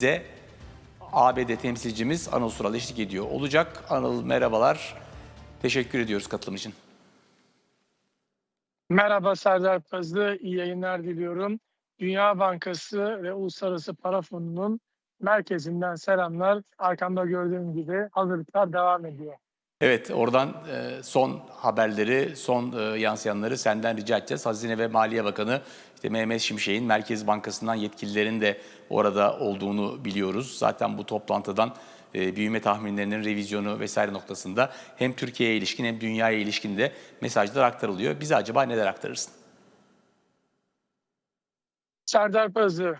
Bize ABD temsilcimiz Anıl Sural eşlik ediyor olacak. Anıl merhabalar. Teşekkür ediyoruz katılım için. Merhaba Serdar Pazlı, iyi yayınlar diliyorum. Dünya Bankası ve Uluslararası Para Fonu'nun merkezinden selamlar. Arkamda gördüğüm gibi hazırlıklar devam ediyor. Evet oradan e, son haberleri, son e, yansıyanları senden rica edeceğiz. Hazine ve Maliye Bakanı işte Mehmet Şimşek'in Merkez Bankası'ndan yetkililerin de orada olduğunu biliyoruz. Zaten bu toplantıdan e, büyüme tahminlerinin revizyonu vesaire noktasında hem Türkiye'ye ilişkin hem dünyaya ilişkin de mesajlar aktarılıyor. Bize acaba neler aktarırsın? Serdar Pazlı,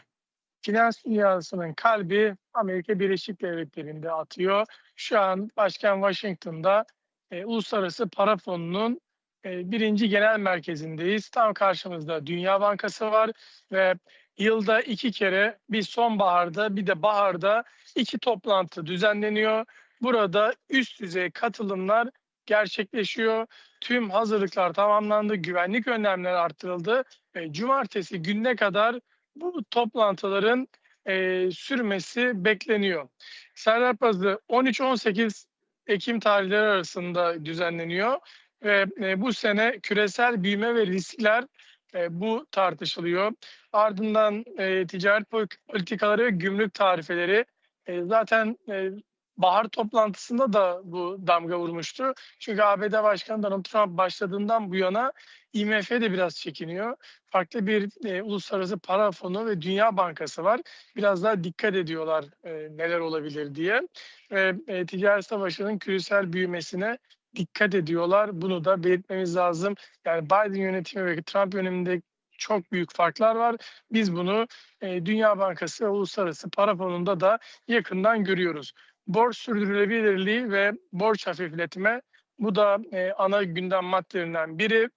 finans dünyasının kalbi Amerika Birleşik Devletleri'nde atıyor. Şu an Başkan Washington'da e, Uluslararası Para Fonu'nun e, birinci genel merkezindeyiz. Tam karşımızda Dünya Bankası var ve yılda iki kere bir sonbaharda bir de baharda iki toplantı düzenleniyor. Burada üst düzey katılımlar gerçekleşiyor. Tüm hazırlıklar tamamlandı, güvenlik önlemleri arttırıldı. E, Cumartesi gününe kadar bu toplantıların e, sürmesi bekleniyor. Serdar Pazı 13-18 Ekim tarihleri arasında düzenleniyor ve e, bu sene küresel büyüme ve riskler e, bu tartışılıyor. Ardından e, ticaret pol- politikaları ve gümrük tarifeleri e, zaten e, bahar toplantısında da bu damga vurmuştu. Çünkü ABD Başkanı Donald Trump başladığından bu yana IMF de biraz çekiniyor. Farklı bir e, uluslararası para fonu ve Dünya Bankası var. Biraz daha dikkat ediyorlar e, neler olabilir diye. Ve e, ticaret savaşının küresel büyümesine dikkat ediyorlar. Bunu da belirtmemiz lazım. Yani Biden yönetimi ve Trump yönetiminde çok büyük farklar var. Biz bunu e, Dünya Bankası ve Uluslararası Para Fonu'nda da yakından görüyoruz. Borç sürdürülebilirliği ve borç hafifletme bu da e, ana gündem maddelerinden biri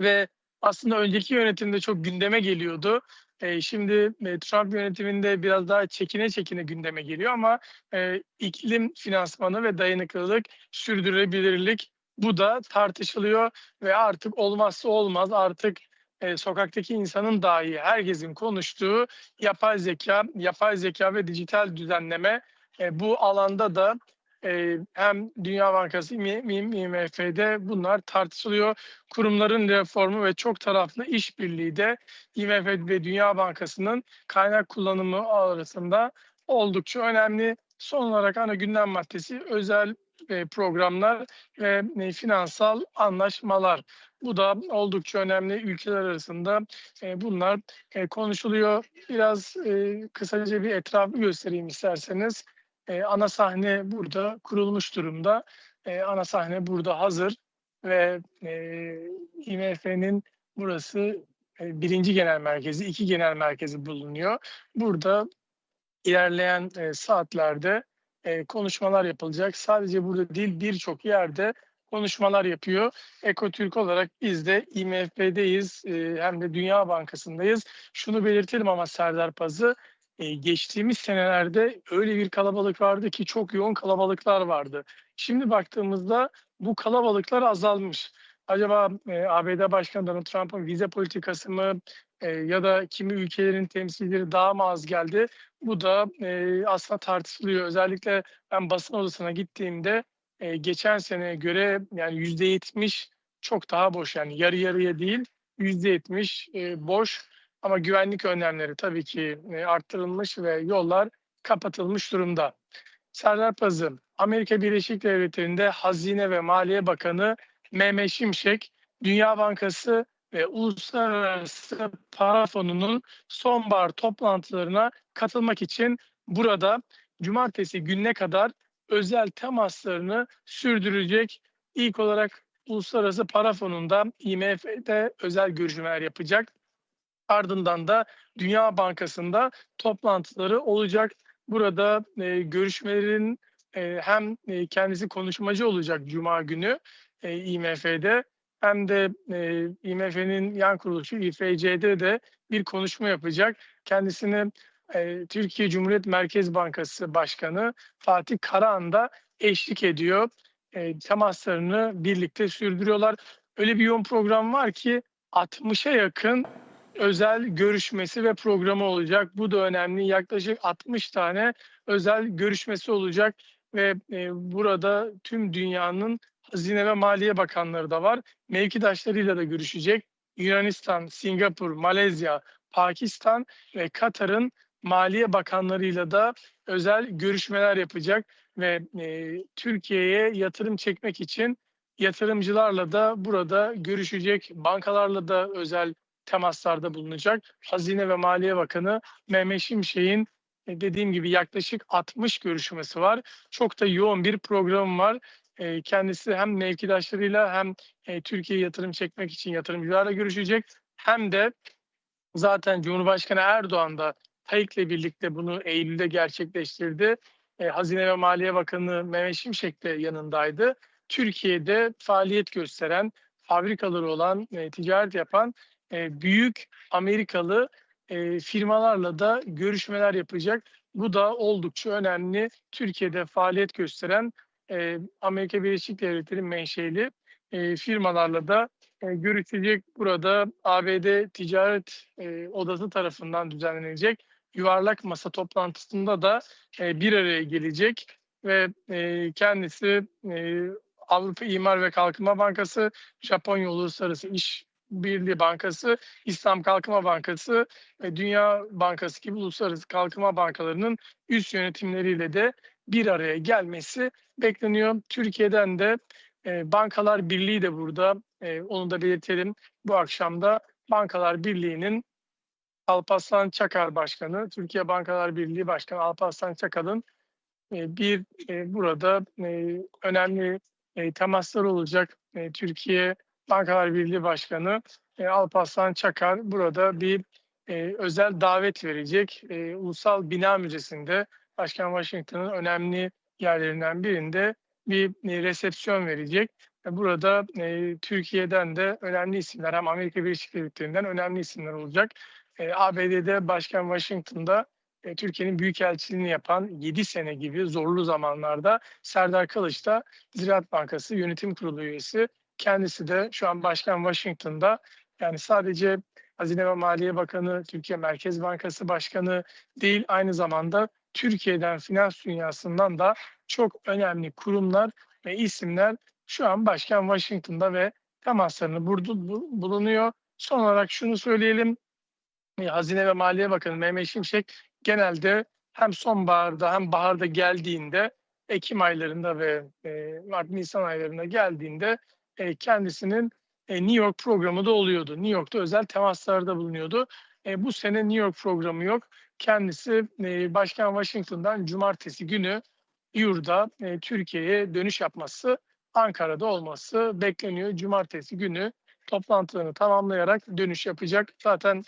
ve aslında önceki yönetimde çok gündeme geliyordu. E, şimdi e, Trump yönetiminde biraz daha çekine çekine gündeme geliyor ama e, iklim finansmanı ve dayanıklılık, sürdürülebilirlik bu da tartışılıyor ve artık olmazsa olmaz artık e, sokaktaki insanın dahi herkesin konuştuğu yapay zeka, yapay zeka ve dijital düzenleme e, bu alanda da e, hem Dünya Bankası, IMF'de bunlar tartışılıyor. Kurumların reformu ve çok taraflı işbirliği de IMF ve Dünya Bankası'nın kaynak kullanımı arasında oldukça önemli. Son olarak ana gündem maddesi özel e, programlar ve e, finansal anlaşmalar. Bu da oldukça önemli ülkeler arasında e, bunlar konuşuluyor. Biraz kısaca bir etrafı göstereyim isterseniz. E, ana sahne burada kurulmuş durumda. E, ana sahne burada hazır ve e, IMF'nin burası e, birinci genel merkezi, iki genel merkezi bulunuyor. Burada ilerleyen e, saatlerde e, konuşmalar yapılacak. Sadece burada değil birçok yerde konuşmalar yapıyor. Ekotürk olarak biz de IMF'deyiz e, hem de Dünya Bankası'ndayız. Şunu belirtelim ama Serdar Pazı e, geçtiğimiz senelerde öyle bir kalabalık vardı ki çok yoğun kalabalıklar vardı. Şimdi baktığımızda bu kalabalıklar azalmış. Acaba e, ABD Başkanı Donald Trump'ın vize politikası mı e, ya da kimi ülkelerin temsilcileri daha mı az geldi? Bu da e, aslında tartışılıyor. Özellikle ben basın odasına gittiğimde e, geçen seneye göre yani yüzde yetmiş çok daha boş yani yarı yarıya değil yüzde yetmiş boş ama güvenlik önlemleri tabii ki e, arttırılmış ve yollar kapatılmış durumda. Serdar Pazı, Amerika Birleşik Devletleri'nde Hazine ve Maliye Bakanı Mehmet Şimşek, Dünya Bankası ve Uluslararası Para Fonu'nun sonbahar toplantılarına katılmak için burada cumartesi gününe kadar özel temaslarını sürdürecek. İlk olarak Uluslararası Para Fonu'nda IMF'de özel görüşmeler yapacak. Ardından da Dünya Bankası'nda toplantıları olacak. Burada e, görüşmelerin e, hem e, kendisi konuşmacı olacak Cuma günü e, IMF'de hem de e, IMF'nin yan kuruluşu İFC'de de bir konuşma yapacak. Kendisini e, Türkiye Cumhuriyet Merkez Bankası Başkanı Fatih Karahan da eşlik ediyor. E, temaslarını birlikte sürdürüyorlar. Öyle bir yoğun program var ki 60'a yakın özel görüşmesi ve programı olacak. Bu da önemli. Yaklaşık 60 tane özel görüşmesi olacak ve e, burada tüm dünyanın Hazine ve Maliye Bakanları da var. Mevkidaşlarıyla da görüşecek. Yunanistan, Singapur, Malezya, Pakistan ve Katar'ın Maliye Bakanlarıyla da özel görüşmeler yapacak ve e, Türkiye'ye yatırım çekmek için yatırımcılarla da burada görüşecek, bankalarla da özel temaslarda bulunacak. Hazine ve Maliye Bakanı Mehmet Şimşek'in e, dediğim gibi yaklaşık 60 görüşmesi var. Çok da yoğun bir program var. E, Kendisi hem mevkidaşlarıyla hem e, Türkiye'ye yatırım çekmek için yatırımcılarla görüşecek. Hem de zaten Cumhurbaşkanı Erdoğan da TAİK'le birlikte bunu Eylül'de gerçekleştirdi. Hazine ve Maliye Bakanı Mehmet Şimşek de yanındaydı. Türkiye'de faaliyet gösteren, fabrikaları olan, ticaret yapan e, büyük Amerikalı e, firmalarla da görüşmeler yapacak. Bu da oldukça önemli. Türkiye'de faaliyet gösteren e, Amerika Birleşik Devletleri menşeli e, firmalarla da e, görüşecek. Burada ABD Ticaret e, Odası tarafından düzenlenecek yuvarlak masa toplantısında da e, bir araya gelecek ve e, kendisi e, Avrupa İmar ve Kalkınma Bankası, Japonya Uluslararası İş Birliği Bankası, İslam Kalkınma Bankası ve Dünya Bankası gibi uluslararası kalkınma bankalarının üst yönetimleriyle de bir araya gelmesi bekleniyor. Türkiye'den de e, Bankalar Birliği de burada. E, onu da belirtelim. Bu akşam da Bankalar Birliği'nin Alparslan Çakar Başkanı, Türkiye Bankalar Birliği Başkanı Alparslan Çakar'ın e, bir e, burada e, önemli e, temaslar olacak. E, Türkiye Bankalar Birliği Başkanı e, Alparslan Çakar burada bir e, özel davet verecek. E, Ulusal Bina Müzesi'nde Başkan Washington'ın önemli yerlerinden birinde bir e, resepsiyon verecek. E, Burada e, Türkiye'den de önemli isimler hem Amerika Birleşik Devletleri'nden önemli isimler olacak. E, ABD'de Başkan Washington'da e, Türkiye'nin büyükelçiliğini yapan 7 sene gibi zorlu zamanlarda Serdar Kılıç da Ziraat Bankası Yönetim Kurulu üyesi. Kendisi de şu an Başkan Washington'da yani sadece Hazine ve Maliye Bakanı, Türkiye Merkez Bankası Başkanı değil aynı zamanda Türkiye'den finans dünyasından da çok önemli kurumlar ve isimler şu an Başkan Washington'da ve temaslarını burada bu- bulunuyor. Son olarak şunu söyleyelim. Hazine ve Maliye Bakanı Mehmet Şimşek genelde hem sonbaharda hem baharda geldiğinde Ekim aylarında ve e, Mart Nisan aylarında geldiğinde e, kendisinin e, New York programı da oluyordu. New York'ta özel temaslarda bulunuyordu. E, bu sene New York programı yok. Kendisi e, Başkan Washington'dan cumartesi günü yurda e, Türkiye'ye dönüş yapması, Ankara'da olması bekleniyor. Cumartesi günü toplantılarını tamamlayarak dönüş yapacak. Zaten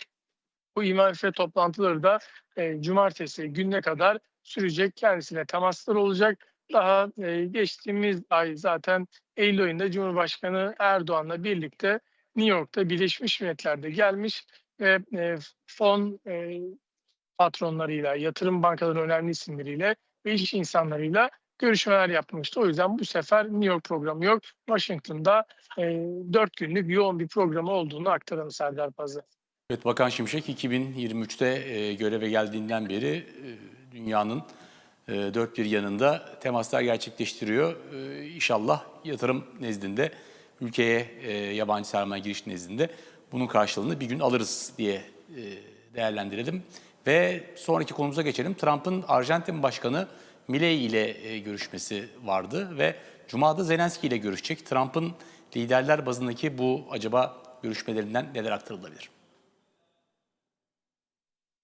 bu IMF toplantıları da e, cumartesi gününe kadar sürecek. Kendisine temaslar olacak. Daha e, geçtiğimiz ay zaten Eylül ayında Cumhurbaşkanı Erdoğan'la birlikte New York'ta Birleşmiş Milletler'de gelmiş ve e, fon e, patronlarıyla, yatırım bankaları önemli isimleriyle ve iş insanlarıyla görüşmeler yapmıştı. O yüzden bu sefer New York programı yok. Washington'da e, 4 günlük yoğun bir programı olduğunu aktaralım Serdar Pazı. Evet Bakan Şimşek 2023'te e, göreve geldiğinden beri dünyanın dört bir yanında temaslar gerçekleştiriyor. E, İnşallah yatırım nezdinde, ülkeye e, yabancı sermaye giriş nezdinde bunun karşılığını bir gün alırız diye e, değerlendirelim. Ve sonraki konumuza geçelim. Trump'ın Arjantin Başkanı Milei ile e, görüşmesi vardı ve Cuma'da Zelenski ile görüşecek. Trump'ın liderler bazındaki bu acaba görüşmelerinden neler aktarılabilir?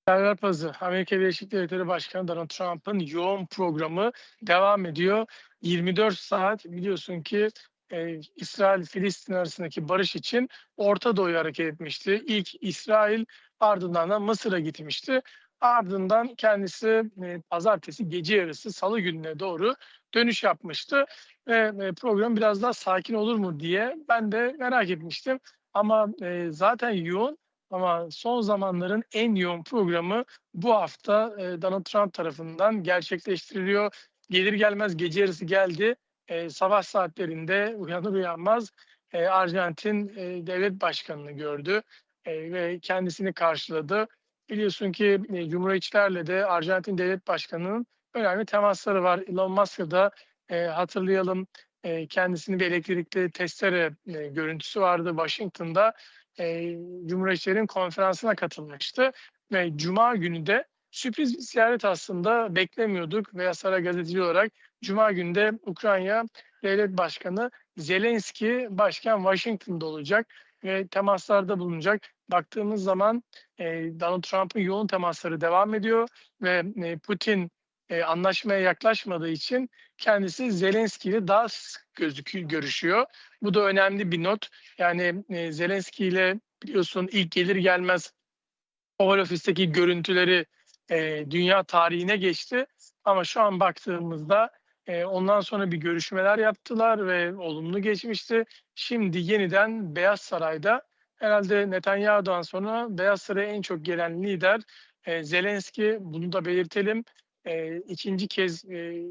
Serdar Pazı, Amerika Birleşik Devletleri Başkanı Donald Trump'ın yoğun programı devam ediyor. 24 saat biliyorsun ki e, İsrail-Filistin arasındaki barış için Orta Doğu'ya hareket etmişti. İlk İsrail ardından da Mısır'a gitmişti. Ardından kendisi e, pazartesi gece yarısı salı gününe doğru dönüş yapmıştı. Ve e, program biraz daha sakin olur mu diye ben de merak etmiştim. Ama e, zaten yoğun ama son zamanların en yoğun programı bu hafta e, Donald Trump tarafından gerçekleştiriliyor. Gelir gelmez gece yarısı geldi. E, sabah saatlerinde uyanır uyanmaz e, Arjantin e, devlet başkanını gördü. e, ve kendisini karşıladı. Biliyorsun ki e, Cumhuriyetçilerle de Arjantin Devlet Başkanı'nın önemli temasları var. Elon Musk'ı da e, hatırlayalım e, kendisinin bir elektrikli testere e, görüntüsü vardı Washington'da. E, Cumhuriyetçilerin konferansına katılmıştı ve Cuma günü de sürpriz bir ziyaret aslında beklemiyorduk veya Sara gazeteci olarak Cuma günü de Ukrayna Devlet Başkanı Zelenski başkan Washington'da olacak ve temaslarda bulunacak. Baktığımız zaman e, Donald Trump'ın yoğun temasları devam ediyor ve e, Putin e, anlaşmaya yaklaşmadığı için kendisi Zelenski ile daha sık gözüküyor, görüşüyor. Bu da önemli bir not. Yani e, Zelenski ile biliyorsun ilk gelir gelmez Oval Ofis'teki görüntüleri e, dünya tarihine geçti. Ama şu an baktığımızda e, ondan sonra bir görüşmeler yaptılar ve olumlu geçmişti. Şimdi yeniden Beyaz Saray'da herhalde Netanyahu'dan sonra Beyaz Saray'a en çok gelen lider e, Zelenski. Bunu da belirtelim. E, ikinci kez e,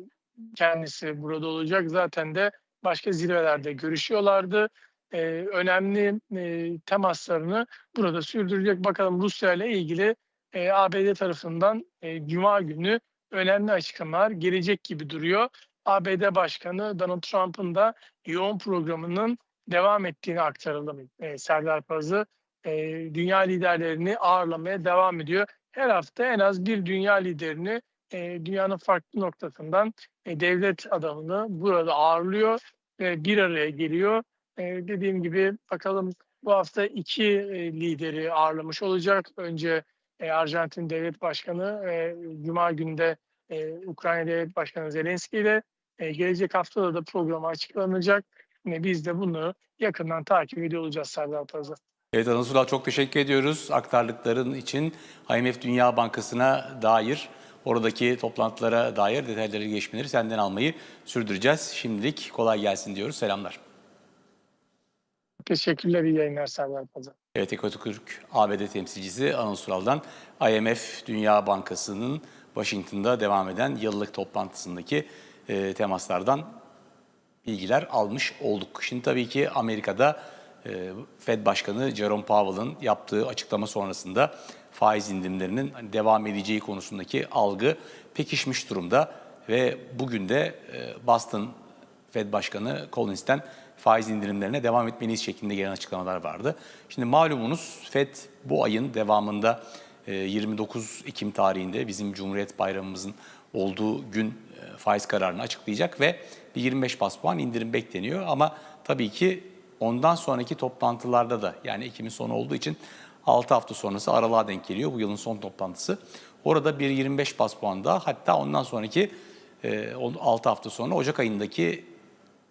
kendisi burada olacak. Zaten de başka zirvelerde görüşüyorlardı. E, önemli e, temaslarını burada sürdürecek. Bakalım Rusya ile ilgili e, ABD tarafından e, Cuma günü önemli açıklamalar gelecek gibi duruyor. ABD Başkanı Donald Trump'ın da yoğun programının devam ettiğini aktaralım. E, Serdar Pazı e, dünya liderlerini ağırlamaya devam ediyor. Her hafta en az bir dünya liderini e, dünyanın farklı noktasından e, devlet adamını burada ağırlıyor ve bir araya geliyor. E, dediğim gibi bakalım bu hafta iki e, lideri ağırlamış olacak. Önce e, Arjantin Devlet Başkanı ve Cuma günde e, Ukrayna Devlet Başkanı Zelenski ile e, gelecek haftada da programı açıklanacak. Yine biz de bunu yakından takip ediyor olacağız Serdar Pazı. Evet Anıl Sural çok teşekkür ediyoruz aktardıkların için. IMF Dünya Bankası'na dair, oradaki toplantılara dair detayları, gelişmeleri senden almayı sürdüreceğiz. Şimdilik kolay gelsin diyoruz. Selamlar. Teşekkürler, iyi yayınlar Serdar Pazı. Evet, Ekotürk ABD temsilcisi Anıl Sural'dan IMF Dünya Bankası'nın Washington'da devam eden yıllık toplantısındaki e, temaslardan bilgiler almış olduk. Şimdi tabii ki Amerika'da e, Fed Başkanı Jerome Powell'ın yaptığı açıklama sonrasında faiz indirimlerinin devam edeceği konusundaki algı pekişmiş durumda ve bugün de e, Boston Fed Başkanı Collins'ten faiz indirimlerine devam etmeliyiz şeklinde gelen açıklamalar vardı. Şimdi malumunuz Fed bu ayın devamında e, 29 Ekim tarihinde bizim Cumhuriyet Bayramımızın olduğu gün e, faiz kararını açıklayacak ve bir 25 bas puan indirim bekleniyor. Ama tabii ki ondan sonraki toplantılarda da yani Ekim'in sonu olduğu için 6 hafta sonrası aralığa denk geliyor bu yılın son toplantısı. Orada bir 25 bas puan daha hatta ondan sonraki e, 6 hafta sonra Ocak ayındaki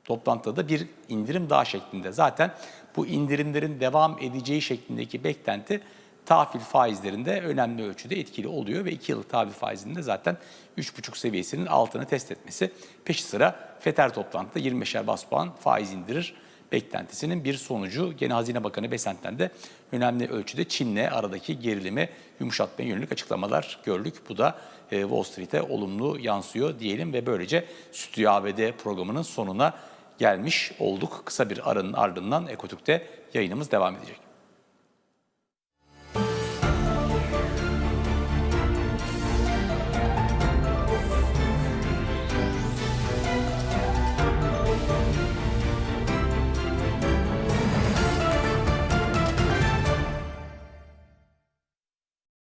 toplantıda da bir indirim daha şeklinde. Zaten bu indirimlerin devam edeceği şeklindeki beklenti tahvil faizlerinde önemli ölçüde etkili oluyor ve 2 yıllık tahvil faizinin de zaten 3,5 seviyesinin altını test etmesi peşi sıra FETÖ toplantıda 25'er bas puan faiz indirir beklentisinin bir sonucu. Gene Hazine Bakanı Besent'ten de önemli ölçüde Çin'le aradaki gerilimi yumuşatmaya yönelik açıklamalar gördük. Bu da e, Wall Street'e olumlu yansıyor diyelim ve böylece Stüdyo ABD programının sonuna gelmiş olduk. Kısa bir aranın ardından Ekotürk'te yayınımız devam edecek.